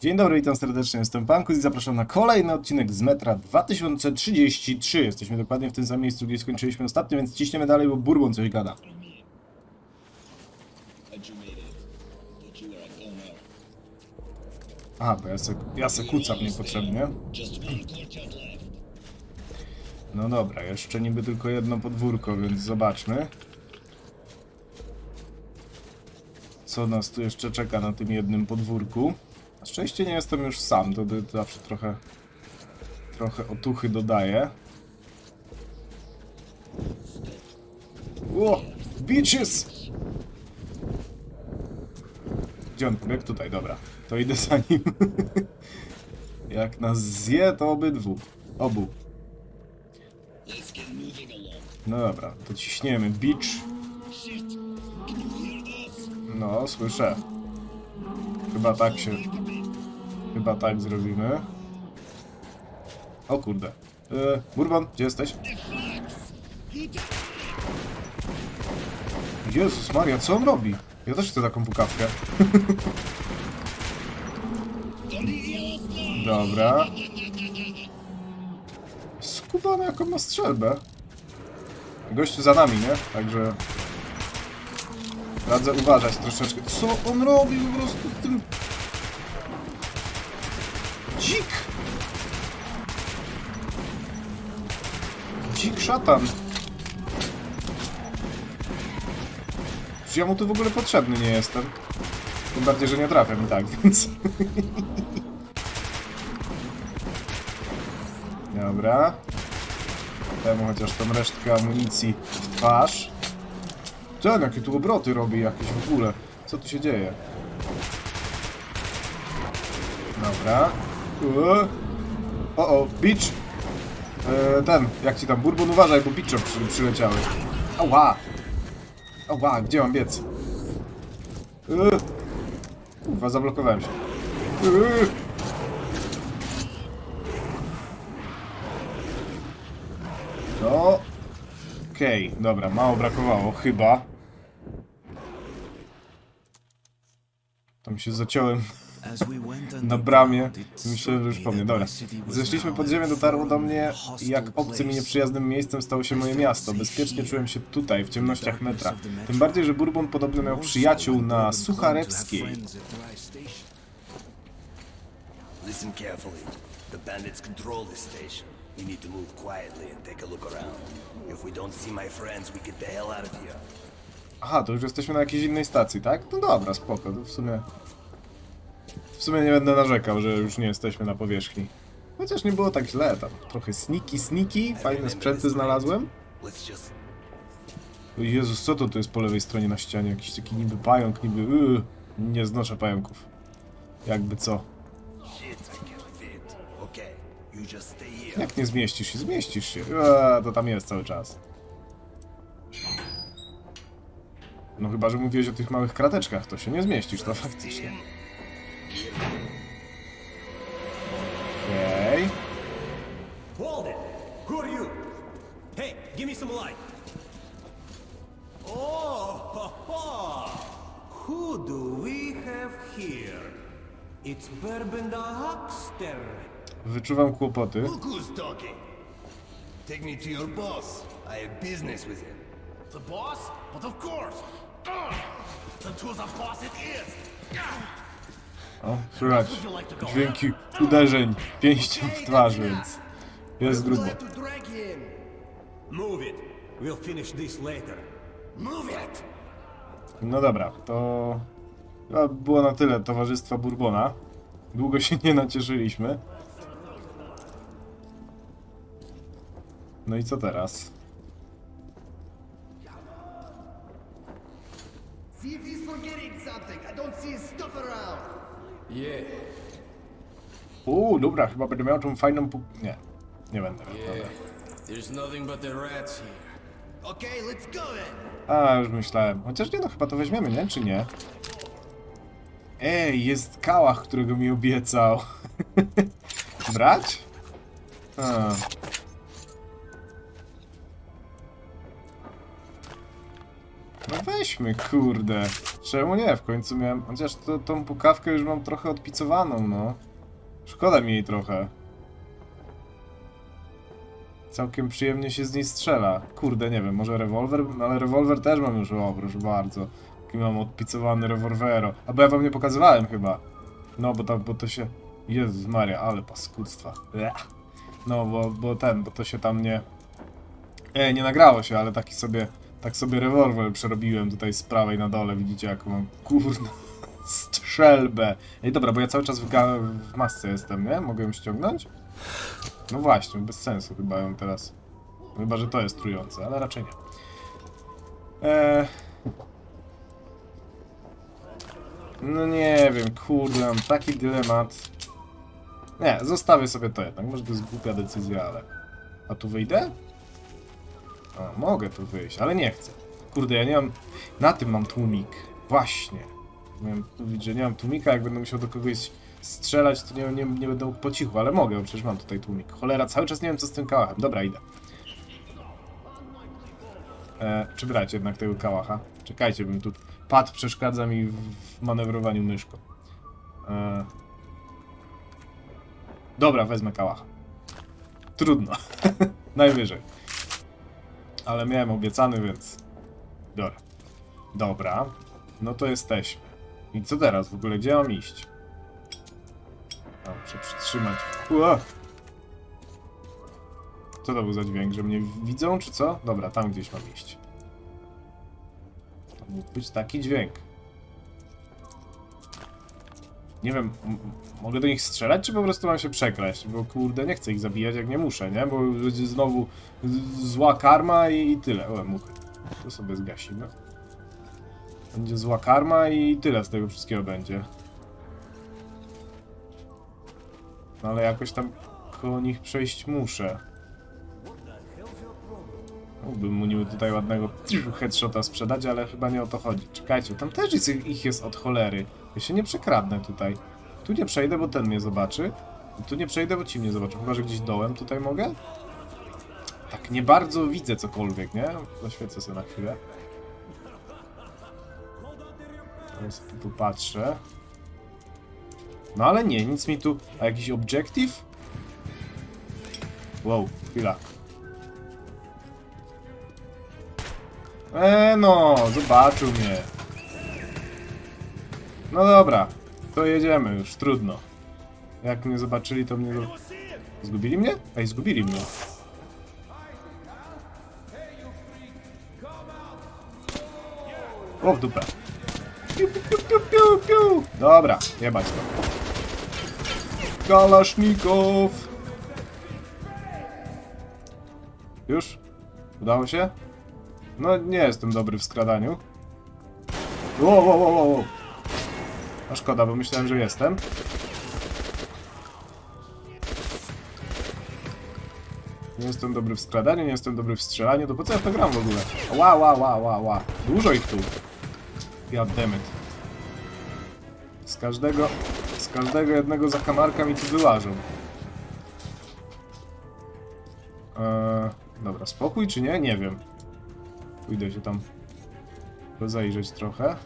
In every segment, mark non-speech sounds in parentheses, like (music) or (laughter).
Dzień dobry, witam serdecznie, jestem Pankus i zapraszam na kolejny odcinek z Metra 2033. Jesteśmy dokładnie w tym samym miejscu, gdzie skończyliśmy ostatnio, więc ciśniemy dalej, bo Bourbon coś gada. Aha, bo ja se, ja se kucam niepotrzebnie. No dobra, jeszcze niby tylko jedno podwórko, więc zobaczmy. Co nas tu jeszcze czeka na tym jednym podwórku. Na szczęście nie jestem już sam, to, zawsze trochę, trochę otuchy dodaje. Ło! Bitches! Gdzie on pobiegł? Tutaj, dobra. To idę za nim. (laughs) Jak nas zje, to obydwu. Obu. No dobra, to ciśniemy. Beach. No, słyszę. Chyba tak się... Chyba tak zrobimy. O kurde. Yy, Bourbon, gdzie jesteś? Jezus Maria, co on robi? Ja też chcę taką pukawkę. (laughs) Dobra. Skubany jaką ma strzelbę. Gościu za nami, nie? Także... Radzę uważać troszeczkę. Co on robi po prostu w tym... Dzik! Dzik szatan. Przecież ja mu tu w ogóle potrzebny nie jestem. Tym bardziej, że nie trafiam i tak, (laughs) więc... Dobra. Temu chociaż tą resztkę amunicji w twarz. Ten, jakie tu obroty robi jakieś w ogóle. Co tu się dzieje? Dobra. Uuu. O, o, beach. E, ten, jak ci tam, Bourbon, uważaj, bo bicze przy, przyleciały. Ała! Ała, gdzie mam biec? Eee. Kurwa, zablokowałem się. Eee. No. Okej, dobra, mało brakowało, chyba. Tam się zaciąłem na bramie. Myślałem, że już po mnie. Dobra. Zeszliśmy pod ziemię, dotarło do mnie, jak obcym i nieprzyjaznym miejscem stało się moje miasto. Bezpiecznie czułem się tutaj, w ciemnościach metra. Tym bardziej, że Bourbon podobno miał przyjaciół na Sucharewskiej. Listen carefully. The bandits control this station. We need to move quietly and take a look around. If we don't see my friends, we get the hell out of here. Aha, to już jesteśmy na jakiejś innej stacji, tak? No dobra, spoko. To w sumie... W sumie nie będę narzekał, że już nie jesteśmy na powierzchni. Chociaż nie było tak źle, tam trochę sniki, sniki, fajne sprzęty znalazłem. O Jezus, co to tu jest po lewej stronie na ścianie? Jakiś taki niby pająk, niby... Yy, nie znoszę pająków. Jakby co. Jak nie zmieścisz się? Zmieścisz się. Eee, to tam jest cały czas. No chyba, że mówiłeś o tych małych krateczkach, to się nie zmieścisz, to faktycznie. It's Bourbon the Huckster. Wyczuwam kłopoty. Look who's talking. Take me to your boss. I have business with him. The boss? But of course. Then to the boss it is. O, słychać dźwięki uderzeń pięścią w twarz, więc jest grubo. No dobra, to chyba było na tyle towarzystwa Bourbona. Długo się nie nacieszyliśmy. No i co teraz? See if he's forgetting something. I don't see his stuff around. Uuu, dobra, chyba będę miał tą fajną pu... Nie, nie będę miał, dobra. There's nothing but the rats here. Okay, let's go then. A, już myślałem. Chociaż nie, no chyba to weźmiemy, nie? Czy nie? Ej, jest kałach, którego mi obiecał. (laughs) Brać? A. No weźmy, kurde. Czemu nie? W końcu miałem... Chociaż to, tą pukawkę już mam trochę odpicowaną, no. Szkoda mi jej trochę. Całkiem przyjemnie się z niej strzela. Kurde, nie wiem, może rewolwer? No ale rewolwer też mam już, o proszę bardzo. Taki mam odpicowany rewolwero. A bo ja wam nie pokazywałem chyba. No, bo to, bo to się... Jezus Maria, ale paskudztwa. No, bo, bo ten, bo to się tam nie... E, nie nagrało się, ale taki sobie... Tak sobie rewolwer przerobiłem tutaj z prawej na dole, widzicie jaką mam kurna (laughs) strzelbę. Ej, dobra, bo ja cały czas w, ga- w masce jestem, nie? Mogę ją ściągnąć? No właśnie, bez sensu chyba ją teraz. Chyba, że to jest trujące, ale raczej nie. Eee... No nie wiem, kurde, mam taki dylemat. Nie, zostawię sobie to jednak. Może to jest głupia decyzja, ale... A tu wyjdę? A, mogę tu wyjść, ale nie chcę. Kurde, ja nie mam... Na tym mam tłumik. Właśnie. Miałem mówić, że nie mam tłumika, jak będę musiał do kogoś strzelać, to nie, nie, nie będę mógł po cichu, ale mogę, bo przecież mam tutaj tłumik. Cholera, cały czas nie wiem co z tym kałachem. Dobra, idę. E, czy brać jednak tego kałacha? Czekajcie, bym tu... Pad przeszkadza mi w manewrowaniu myszką. E, dobra, wezmę kałacha. Trudno. (laughs) Najwyżej. Ale miałem obiecany, więc... Dobra. Dobra. No to jesteśmy. I co teraz? W ogóle gdzie mam iść? Muszę przytrzymać. Co to był za dźwięk? Że mnie widzą, czy co? Dobra, tam gdzieś mam iść. Mógł być taki dźwięk. Nie wiem, mogę do nich strzelać, czy po prostu mam się przekraść? Bo kurde, nie chcę ich zabijać, jak nie muszę, nie? Bo będzie znowu zła karma i, i tyle. O, muchy. To sobie zgasimy. Będzie zła karma i tyle z tego wszystkiego będzie. No ale jakoś tam koło nich przejść muszę. Mógłbym mu niby tutaj ładnego (laughs) headshota sprzedać, ale chyba nie o to chodzi. Czekajcie, tam też jest, ich jest od cholery. Ja się nie przekradnę tutaj. Tu nie przejdę, bo ten mnie zobaczy. Tu nie przejdę, bo ci mnie zobaczą. Chyba, że gdzieś dołem tutaj mogę? Tak nie bardzo widzę cokolwiek, nie? Zaświecę sobie na chwilę. Teraz tu patrzę. No ale nie, nic mi tu... A jakiś objective? Wow, chwila. E no, zobaczył mnie. No dobra, to jedziemy już, trudno. Jak mnie zobaczyli, to mnie... Zgubili mnie? Ej, zgubili mnie. O, w dupę. Piu, piu, piu, piu, piu. Dobra, jebać to. Kalasznikow! Już? Udało się? No, nie jestem dobry w skradaniu. Wow, wow, wow, wow. A szkoda, bo myślałem, że jestem. Nie jestem dobry w skradaniu, nie jestem dobry w strzelaniu, to po co ja to gram w ogóle? Ła, ła, ła, ła, ła. Dużo ich tu. Goddammit. Z każdego, z każdego jednego zakamarka mi tu wyłażą. Eee, dobra, spokój czy nie? Nie wiem. Pójdę się tam rozejrzeć trochę.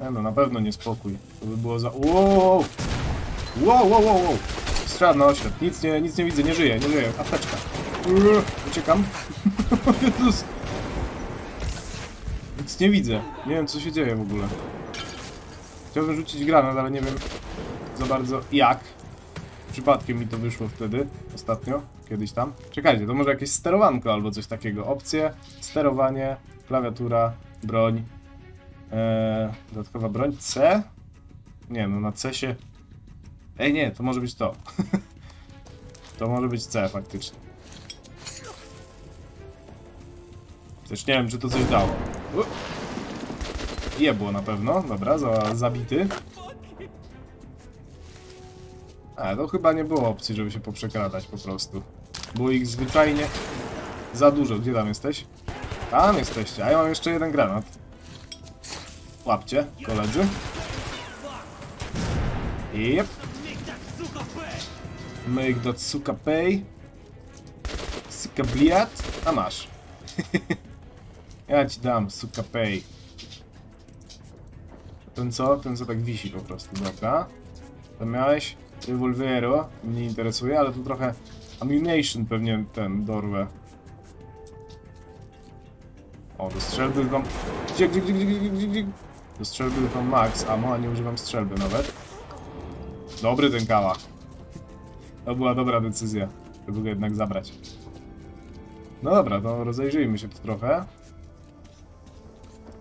Nie no, na pewno nie spokój. To by było za... Wow! Wow, wow, wow, wow! Strzał na oślep. Nic nie, nic nie widzę, nie żyję, nie żyję. Apteczka. Uciekam. (laughs) Jezus. Nic nie widzę. Nie wiem, co się dzieje w ogóle. Chciałbym rzucić granat, ale nie wiem za bardzo jak. Przypadkiem mi to wyszło wtedy, ostatnio, kiedyś tam. Czekajcie, to może jakieś sterowanko albo coś takiego. Opcje, sterowanie, klawiatura, broń. Eee, dodatkowa broń. C? Nie, no na C się... Ej, nie, to może być to. (laughs) to może być C, faktycznie. Też nie wiem, czy to coś dało. U. Jebło na pewno, dobra, za, zabity. A, to chyba nie było opcji, żeby się poprzekradać po prostu. Było ich zwyczajnie za dużo. Gdzie tam jesteś? Tam jesteście, a ja mam jeszcze jeden granat. Łapcie, koledzy. Jep. Make that suka pay. Suka bliat. A masz. (laughs) ja ci dam, suka pay. Ten co? Ten co tak wisi po prostu, dobra. To miałeś rewolwero, mnie interesuje, ale tu trochę ammunition pewnie ten dorwę. O, do strzelby mam... Gdzie, gdzie, gdzie, gdzie, gdzie, gdzie? Do strzelby mam max ammo, a nie używam strzelby nawet. Dobry ten kałach. To była dobra decyzja, żeby go jednak zabrać. No dobra, to rozejrzyjmy się tu trochę.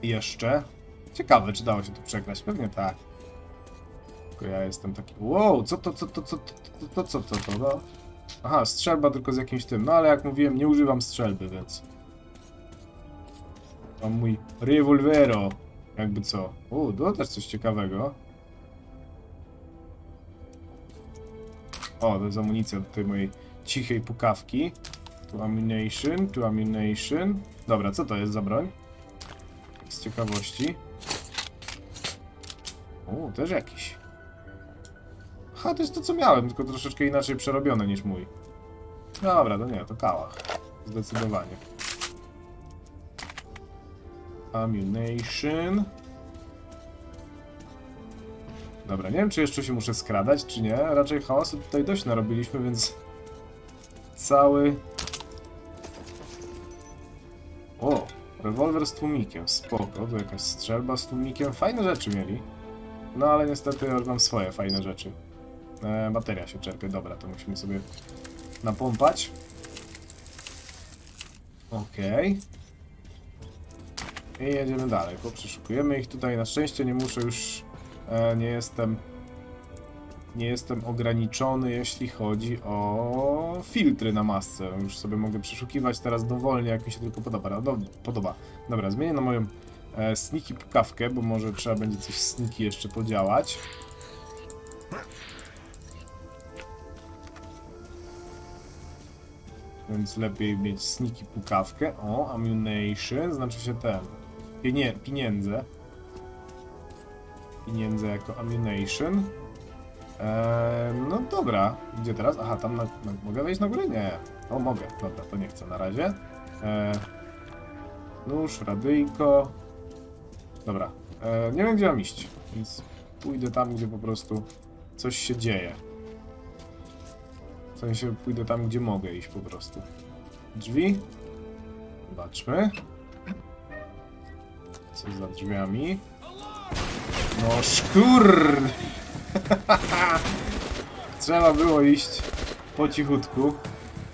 Jeszcze. Ciekawe, czy dało się tu przegrać. Pewnie tak. Tylko ja jestem taki... Wow, co to, co to, co to, to, to, co to, to, no? Aha, strzelba tylko z jakimś tym. No ale jak mówiłem, nie używam strzelby, więc... Mam mój rewolwero. Jakby co. O, to też coś ciekawego. O, to jest amunicja do tej mojej cichej pukawki. Tu ammunition, tu ammunition. Dobra, co to jest za broń? Z ciekawości. O, też jakiś. Ha, to jest to co miałem, tylko troszeczkę inaczej przerobione niż mój. Dobra, to nie, to kałach. Zdecydowanie. Ammunition. Dobra, nie wiem czy jeszcze się muszę skradać, czy nie. Raczej hałasu tutaj dość narobiliśmy, więc... Cały... O! Rewolwer z tłumikiem, spoko. To jakaś strzelba z tłumikiem. Fajne rzeczy mieli. No ale niestety ja mam swoje fajne rzeczy. E, bateria się czerpie, dobra, to musimy sobie napompać. Okej. I jedziemy dalej, poprzeszukujemy ich tutaj. Na szczęście nie muszę już, e, nie jestem, nie jestem ograniczony, jeśli chodzi o filtry na masce. Już sobie mogę przeszukiwać teraz dowolnie, jak mi się tylko podoba. Do, podoba. Dobra, zmienię na moją e, sneaky pukawkę, bo może trzeba będzie coś sneaky jeszcze podziałać. Więc lepiej mieć sneaky pukawkę. O, ammunition, znaczy się ten. Pienie, pieniądze. Pieniądze jako ammunition. Eee, no dobra, gdzie teraz? Aha, tam na, na, mogę wejść na górę? Nie. O, mogę. Dobra, to nie chcę na razie. Eee, nóż, radyjko. Dobra. Eee, nie wiem, gdzie mam iść, więc pójdę tam, gdzie po prostu coś się dzieje. Sensie pójdę tam, gdzie mogę iść po prostu. Drzwi. Zobaczmy. Co za drzwiami? No szkur! (laughs) Trzeba było iść po cichutku.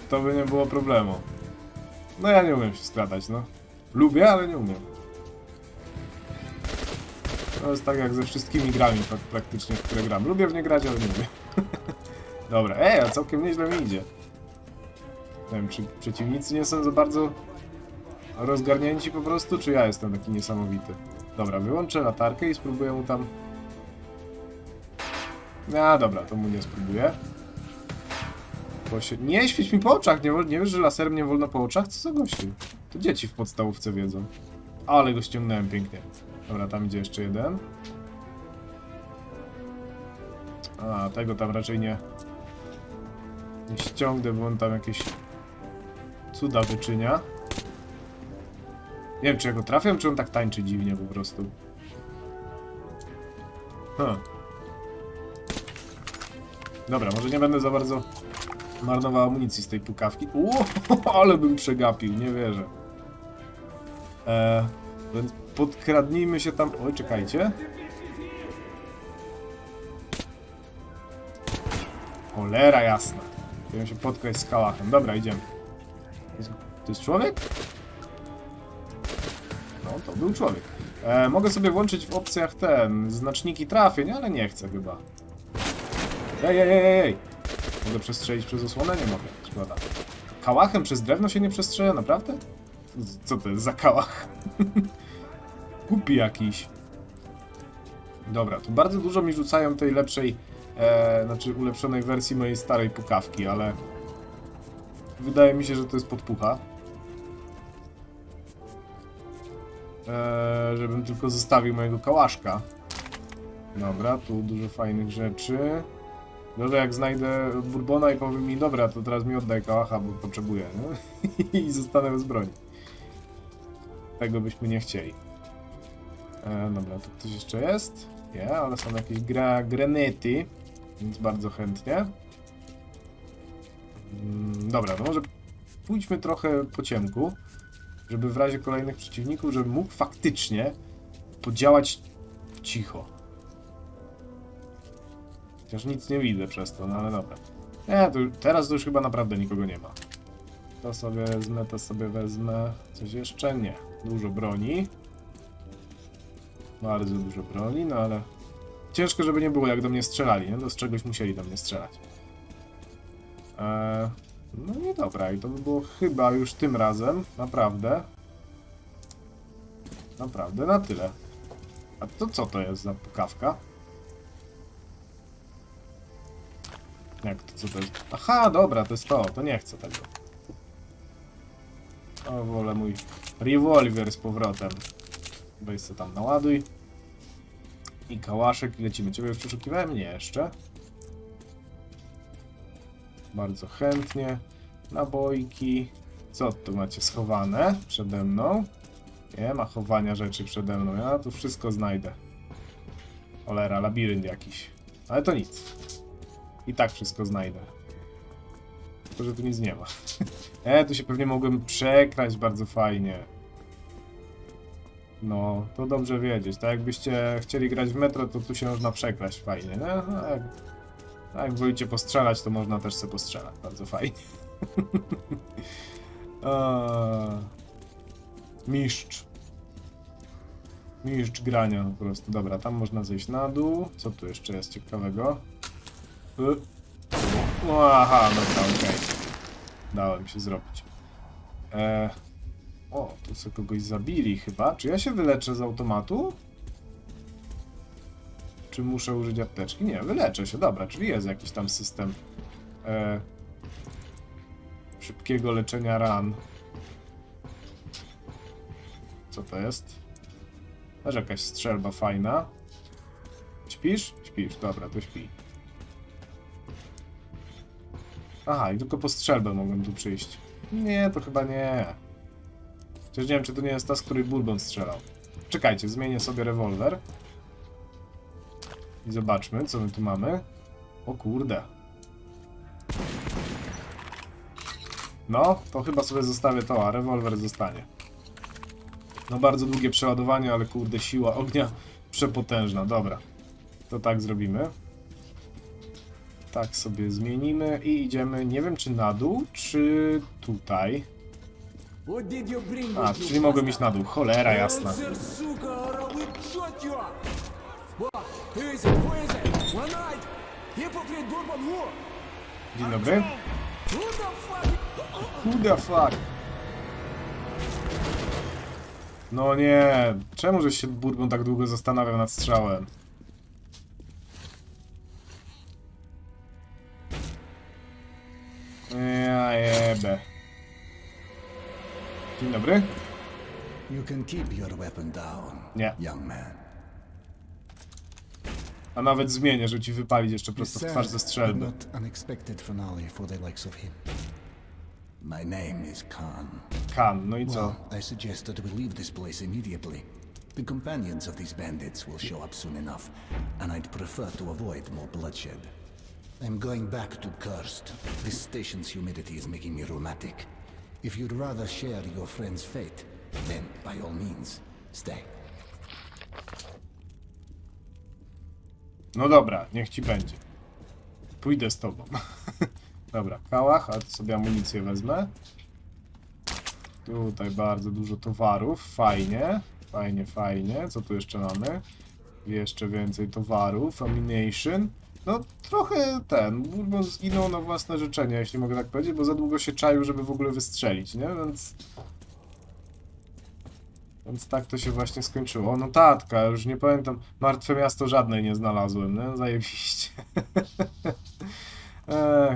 To by nie było problemu. No ja nie umiem się skradać, no. Lubię, ale nie umiem. To jest tak jak ze wszystkimi grami prak- praktycznie, w które gram. Lubię w nie grać, ale nie umiem. (laughs) Dobra, ej, a całkiem nieźle mi idzie. Nie wiem, czy przeciwnicy nie są za bardzo rozgarnięci po prostu, czy ja jestem taki niesamowity. Dobra, wyłączę latarkę i spróbuję mu tam... A, dobra, to mu nie spróbuję. Się... Nie, świeć mi po oczach, nie, nie wiesz, że laserem nie wolno po oczach? Co za gościu? To dzieci w podstawówce wiedzą. Ale go ściągnąłem pięknie. Dobra, tam idzie jeszcze jeden. A, tego tam raczej nie... Nie ściągnę, bo on tam jakieś cuda wyczynia. Nie wiem, czy ja go trafiam, czy on tak tańczy dziwnie po prostu. Huh. Dobra, może nie będę za bardzo marnował amunicji z tej pukawki. Ło, (laughs) ale bym przegapił, nie wierzę. Eee, więc podkradnijmy się tam... Oj, czekajcie. Cholera jasna. Chciałem się potkać z kałachem. Dobra, idziemy. To jest, człowiek? No, to był człowiek. E, mogę sobie włączyć w opcjach ten, znaczniki trafień, ale nie chcę chyba. Ej, ej, ej, ej. Mogę przestrzelić przez osłonę? Nie mogę, szkoda. Kałachem przez drewno się nie przestrzela, naprawdę? Co to jest za kałach? (laughs) Głupi jakiś. Dobra, tu bardzo dużo mi rzucają tej lepszej, e, znaczy ulepszonej wersji mojej starej pukawki, ale wydaje mi się, że to jest podpucha. Eee, żebym tylko zostawił mojego kałaszka. Dobra, tu dużo fajnych rzeczy. Dobrze, jak znajdę Bourbona i powiem mi, dobra, to teraz mi oddaj kałacha, bo potrzebuję? (laughs) I zostanę bez broni. Tego byśmy nie chcieli. E, dobra, tu ktoś jeszcze jest? Nie, ale są jakieś gra więc bardzo chętnie. Mm, dobra, no może pójdźmy trochę po ciemku, żeby w razie kolejnych przeciwników, żeby mógł faktycznie podziałać cicho. Chociaż nic nie widzę przez to, no ale dobra. Nie, to, teraz to już chyba naprawdę nikogo nie ma. To sobie wezmę, to sobie wezmę. Coś jeszcze? Nie. Dużo broni. Bardzo dużo broni, no ale... Ciężko, żeby nie było jak do mnie strzelali, nie? No z czegoś musieli do mnie strzelać. Eee, no nie dobra, i to by było chyba już tym razem, naprawdę. Naprawdę na tyle. A to co to jest za pukawka? Jak to, co to jest? Aha, dobra, to jest to, to nie chcę tego. O, wolę mój rewolwer z powrotem. Weź sobie tam naładuj. I kałaszek i lecimy. Ciebie już przeszukiwałem? Nie, jeszcze. Bardzo chętnie. Nabojki. Co tu macie schowane przede mną? Nie ma chowania rzeczy przede mną. Ja tu wszystko znajdę. Cholera, labirynt jakiś. Ale to nic. I tak wszystko znajdę. Tylko, że tu nic nie ma. (laughs) E, tu się pewnie mogłem przekraść bardzo fajnie. No, to dobrze wiedzieć. Tak jakbyście chcieli grać w metro, to tu się można przekraść fajnie, nie? No, jak, jak wolicie postrzelać, to można też sobie postrzelać. Bardzo fajnie. (laughs) Mistrz. Mistrz grania po prostu. Dobra, tam można zejść na dół. Co tu jeszcze jest ciekawego? No, aha, dobra, okej. Dałem się zrobić. E... O, tu sobie kogoś zabili chyba. Czy ja się wyleczę z automatu? Czy muszę użyć apteczki? Nie, wyleczę się, dobra, czyli jest jakiś tam system e... szybkiego leczenia ran. Co to jest? Też jakaś strzelba fajna. Śpisz? Śpisz, dobra, to śpi. Aha, i tylko po strzelbę mogłem tu przyjść. Nie, to chyba nie. Chociaż nie wiem, czy to nie jest ta, z której Bourbon strzelał. Czekajcie, zmienię sobie rewolwer. I zobaczmy, co my tu mamy. O kurde. No, to chyba sobie zostawię to, a rewolwer zostanie. No bardzo długie przeładowanie, ale kurde, siła ognia (laughs) przepotężna. Dobra, to tak zrobimy. Tak sobie zmienimy i idziemy, nie wiem czy na dół, czy tutaj. A, czyli mogłem iść na dół. Cholera jasna. Dzień dobry. Who the fuck? No nie, czemu żeś się Bourbon tak długo zastanawiał nad strzałem? Ja jebe. Dzień dobry. You can keep your weapon down, Nie. young man. A nawet zmienię, żeby ci wypalić jeszcze prosto w twarz ze strzelby. Not unexpected finale for the likes of him. My name is Khan. Kan, no i co? Well, I suggest that we leave this place immediately. The companions of these bandits will show up soon enough, and I'd prefer to avoid more bloodshed. I'm going back to Cursed. This station's humidity is making me rheumatic. If you'd rather share your friend's fate, then by all means, stay. No dobra, niech ci będzie. Pójdę z tobą. (laughs) dobra, kałach, a sobie amunicję wezmę. Tutaj bardzo dużo towarów, fajnie. Fajnie, fajnie. Co tu jeszcze mamy? Jeszcze więcej towarów, ammunition. No trochę ten, Bourbon zginął na własne życzenie, jeśli mogę tak powiedzieć, bo za długo się czaił, żeby w ogóle wystrzelić, nie? Więc... Więc tak to się właśnie skończyło. O, notatka, już nie pamiętam. Martwe miasto żadnej nie znalazłem, nie? Zajebiście. (laughs)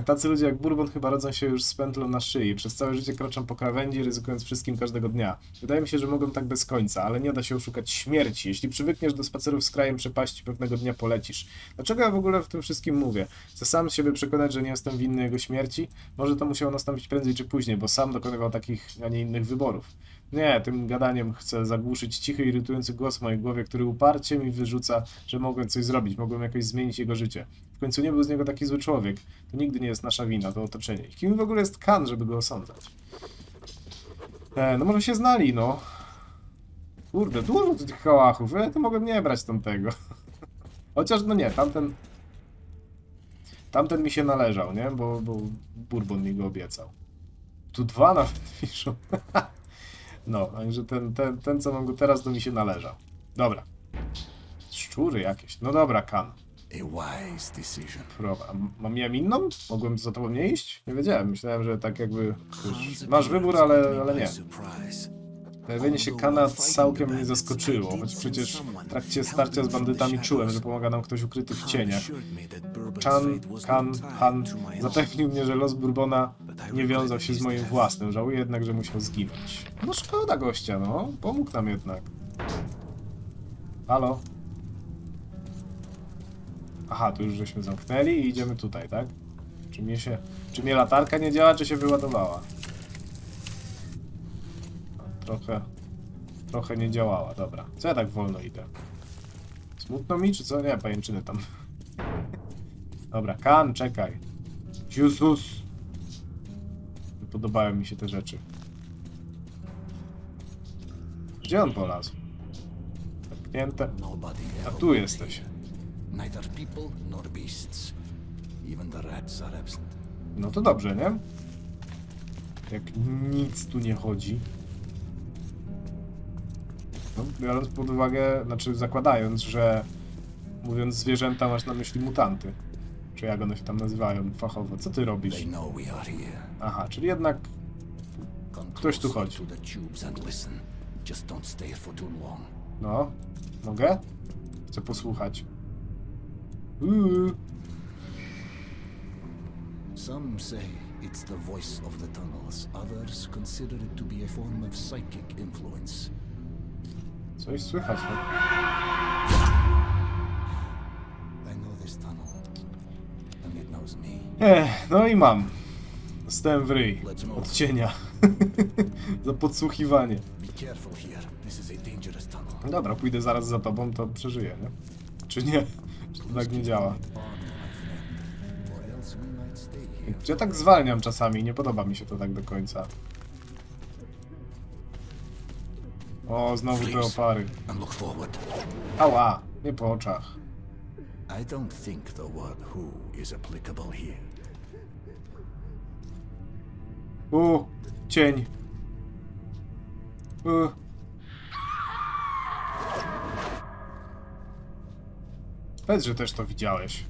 Tacy ludzie jak Bourbon chyba rodzą się już z pętlą na szyi. Przez całe życie kroczą po krawędzi, ryzykując wszystkim każdego dnia. Wydaje mi się, że mogą tak bez końca, ale nie da się oszukać śmierci. Jeśli przywykniesz do spacerów z krajem przepaści, pewnego dnia polecisz. Dlaczego ja w ogóle w tym wszystkim mówię? Chcę sam siebie przekonać, że nie jestem winny jego śmierci? Może to musiało nastąpić prędzej czy później, bo sam dokonywał takich, a nie innych wyborów. Nie, tym gadaniem chcę zagłuszyć cichy, irytujący głos w mojej głowie, który uparcie mi wyrzuca, że mogłem coś zrobić, mogłem jakoś zmienić jego życie. W końcu nie był z niego taki zły człowiek. To nigdy nie jest nasza wina, to otoczenie. Kim w ogóle jest Kan, żeby go osądzać? E, no może się znali, no. Kurde, dużo tu tych kałachów. Ja to mogłem nie brać tamtego. (laughs) Chociaż, no nie, tamten... Tamten mi się należał, nie? Bo, bo Bourbon mi go obiecał. Tu dwa nawet piszą. (laughs) No, także ten, ten, ten, co mam go teraz, to mi się należał. Dobra. Szczury jakieś. No dobra, kan. A wise decision. A Mam miałem inną? Mogłem za tobą nie iść? Nie wiedziałem. Myślałem, że tak jakby... Już masz wybór, ale, ale nie. Pojawienie się Kana całkiem mnie zaskoczyło, choć przecież w trakcie starcia z bandytami czułem, że pomaga nam ktoś ukryty w cieniach. Chan, Kan, Han zapewnił mnie, że los Bourbona nie wiązał się z moim własnym. Żałuję jednak, że musiał zginąć. No szkoda gościa, no. Pomógł nam jednak. Halo? Aha, tu już żeśmy zamknęli i idziemy tutaj, tak? Czy mnie się... Czy mnie latarka nie działa, czy się wyładowała? Trochę... Trochę nie działała, dobra. Co ja tak wolno idę? Smutno mi, czy co? Nie, pajęczyny tam. Dobra, Kan, czekaj. Jezus! Nie podobają mi się te rzeczy. Gdzie on polazł? Zamknięte. A tu jesteś. here. Neither people nor beasts. Even the rats are absent. No to dobrze, nie? Jak nic tu nie chodzi. No, biorąc pod uwagę, znaczy zakładając, że mówiąc zwierzęta masz na myśli mutanty. Czy jak one się tam nazywają fachowo. Co ty robisz? Aha, czyli jednak Ktoś tu chodzi. No, mogę? Chcę posłuchać. Uuu. Some say it's the voice of the tunnels. Others consider it to be a form of psychic influence. Knows me. Ech, no i mam. Dostałem w ryj. Od cienia. (laughs) Za podsłuchiwanie. Dobra, pójdę zaraz za tobą, to przeżyję, nie? Czy nie? Czy to tak nie działa? Ja tak zwalniam czasami, nie podoba mi się to tak do końca. O, znowu te opary. And look forward. Ała, nie po oczach. I don't think the word who is applicable here. U, cień. U. Powiedz, że też to widziałeś.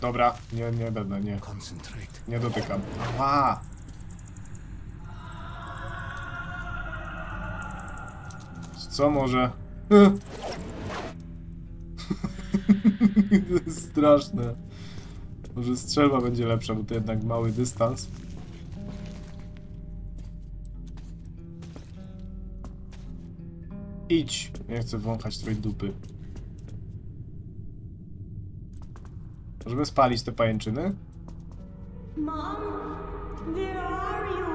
Dobra, nie, nie będę, nie. Concentrate. Nie dotykam. Ała! Co może? to (laughs) jest straszne. Może strzelba będzie lepsza, bo to jednak mały dystans. Idź. Nie chcę wąchać twojej dupy. Możemy spalić te pajęczyny? Mom, where are you?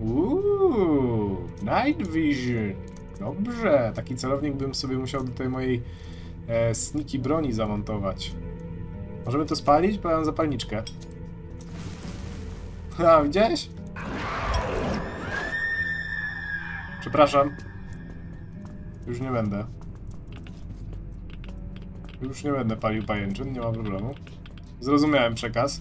Uuu, Night Vision. Dobrze, taki celownik bym sobie musiał do tej mojej e, sniki broni zamontować. Możemy to spalić? Bo ja mam zapalniczkę. A, widziałeś? Przepraszam. Już nie będę. Już nie będę palił pajęczyn, nie ma problemu. Zrozumiałem przekaz.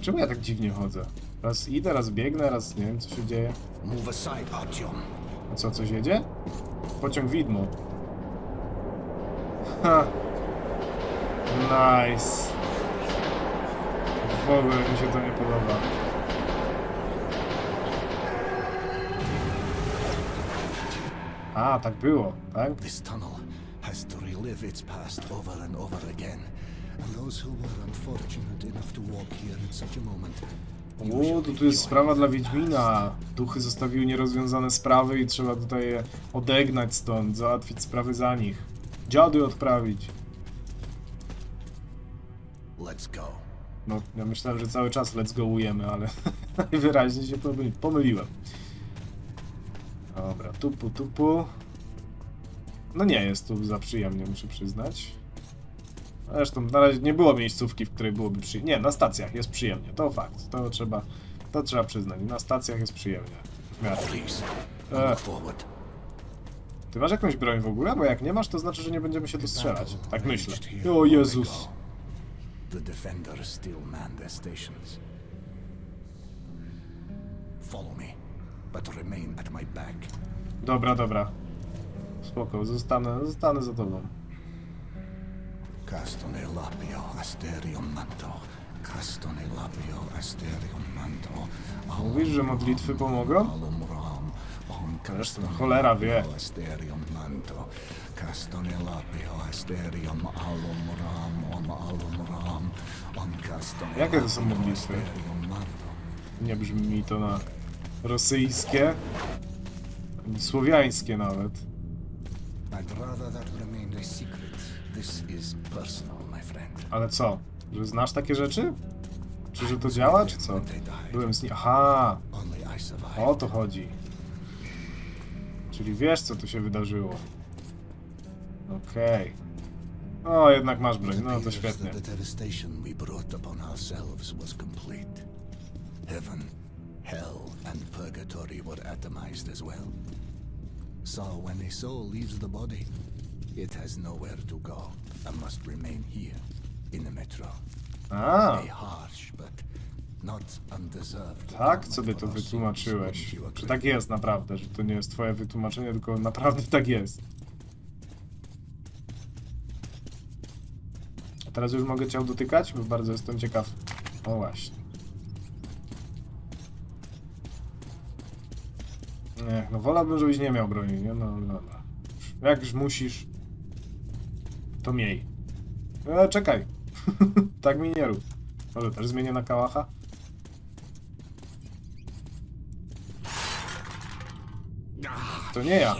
Czemu ja tak dziwnie chodzę? Raz idę, raz biegnę, raz nie wiem co się dzieje. Move aside, Artyom. A co, coś jedzie? Pociąg widmo. Ha. Nice. W ogóle mi się to nie podoba. A, tak było, tak? This tunnel has to relive its past over and over again. And those who were unfortunate enough to walk here at such a moment O, to tu jest sprawa dla Wiedźmina. Duchy zostawiły nierozwiązane sprawy i trzeba tutaj je odegnać stąd, załatwić sprawy za nich. Dziady odprawić. Let's go. No, ja myślałem, że cały czas let's go'ujemy, ale (laughs) najwyraźniej się pomyli- pomyliłem. Tupu, tupu. No nie jest tu za przyjemnie, muszę przyznać. Zresztą na razie nie było miejscówki, w której byłoby przyjemnie. Nie, na stacjach jest przyjemnie, to fakt. To trzeba, to trzeba przyznać. Na stacjach jest przyjemnie. W miarę. E, ty masz jakąś broń w ogóle? Bo jak nie masz, to znaczy, że nie będziemy się tu strzelać. Tak myślę. O Jezus. The defenders still man their stations. Follow me, but remain at my back. Dobra, dobra. Spoko, zostanę, zostanę za tobą. Castone lapio asterion manto. Castone lapio asterion manto. Mówisz, że modlitwy pomogą? Zresztą castone cholera wie. asterion manto. Castone lapio asterion alum ram. Om alum ram. Om castone Jakie to są modlitwy? Nie brzmi mi to na rosyjskie, słowiańskie nawet. I'd rather that remained a secret. This is personal, my friend. Ale co? Że znasz takie rzeczy? Czy że to działa, czy co? Byłem z nim. Aha, Only I survived. o to chodzi. Czyli wiesz, co tu się wydarzyło. Okej. O, jednak masz broń, no to appears świetnie. that The devastation we brought upon ourselves was complete. Heaven, hell, and purgatory were atomized as well. So when a soul leaves the body, it has nowhere to go and must remain here in the metro. A, A harsh but not undeserved. tak sobie to wytłumaczyłeś. Agree? tak jest naprawdę, że to nie jest twoje wytłumaczenie, tylko naprawdę tak jest. A teraz już mogę cię dotykać, bo bardzo jestem ciekaw. O właśnie. Nie, no wolałbym, żebyś nie miał broni, nie? No, no, no. Jak już musisz, to miej. E, czekaj. (laughs) tak mi nie rób. Może też zmienię na kałacha? To nie ja.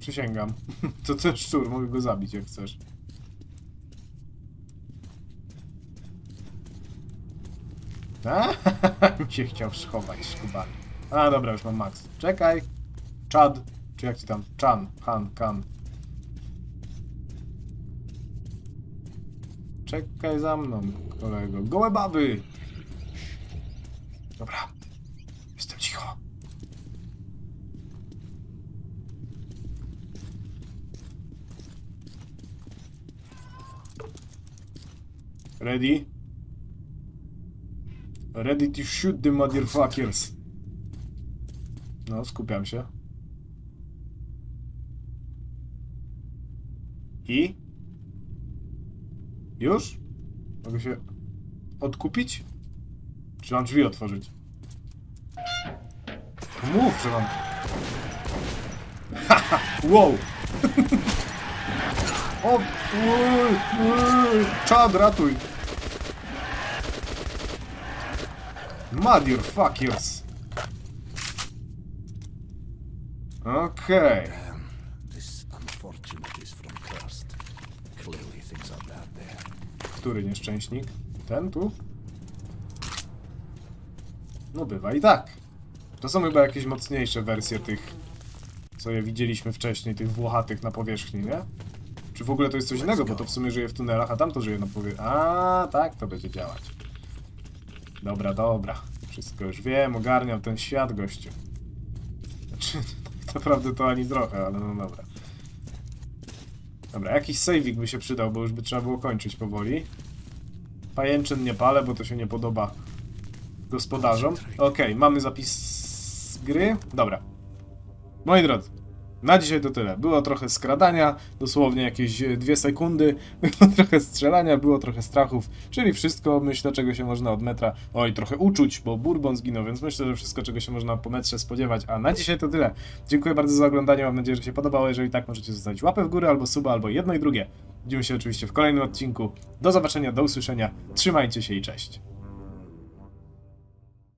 Przysięgam. (laughs) To ten szczur, mogę go zabić jak chcesz. A, mi się chciał schować, skubany. A, dobra, już mam max. Czekaj. Chad, czy jak ci tam? Chan, Han, Kan. Czekaj za mną, kolego. Gołe baby! Dobra. Jestem cicho. Ready? Ready to shoot the motherfuckers. No, skupiam się. I? Już? Mogę się odkupić? Czy mam drzwi otworzyć? Mów, że mam... Haha, wow! (laughs) o, uy, uy, Czad, ratuj! Okej. Damn, this unfortunate is from Cursed. Clearly things are bad there. Który nieszczęśnik? Ten tu? No bywa i tak. To są chyba jakieś mocniejsze wersje tych, co je widzieliśmy wcześniej, tych włochatych na powierzchni, nie? Czy w ogóle to jest coś innego, bo to w sumie żyje w tunelach, a tamto żyje na powierzchni. A, tak to będzie działać. Dobra, dobra. Wszystko już wiem, ogarniam ten świat, gościu. Znaczy, naprawdę to ani trochę, ale no dobra. Dobra, jakiś saveik by się przydał, bo już by trzeba było kończyć powoli. Pajęczyn nie palę, bo to się nie podoba gospodarzom. Okej, mamy zapis gry. Dobra. Moi drodzy, na dzisiaj to tyle. Było trochę skradania, dosłownie jakieś e, dwie sekundy, (laughs) było trochę strzelania, było trochę strachów, czyli wszystko, myślę, czego się można od metra, oj, trochę uczuć, bo Bourbon zginął, więc myślę, że wszystko, czego się można po metrze spodziewać. A na dzisiaj to tyle. Dziękuję bardzo za oglądanie, mam nadzieję, że się podobało. Jeżeli tak, możecie zostawić łapę w górę albo suba, albo jedno i drugie. Widzimy się oczywiście w kolejnym odcinku. Do zobaczenia, do usłyszenia. Trzymajcie się i cześć.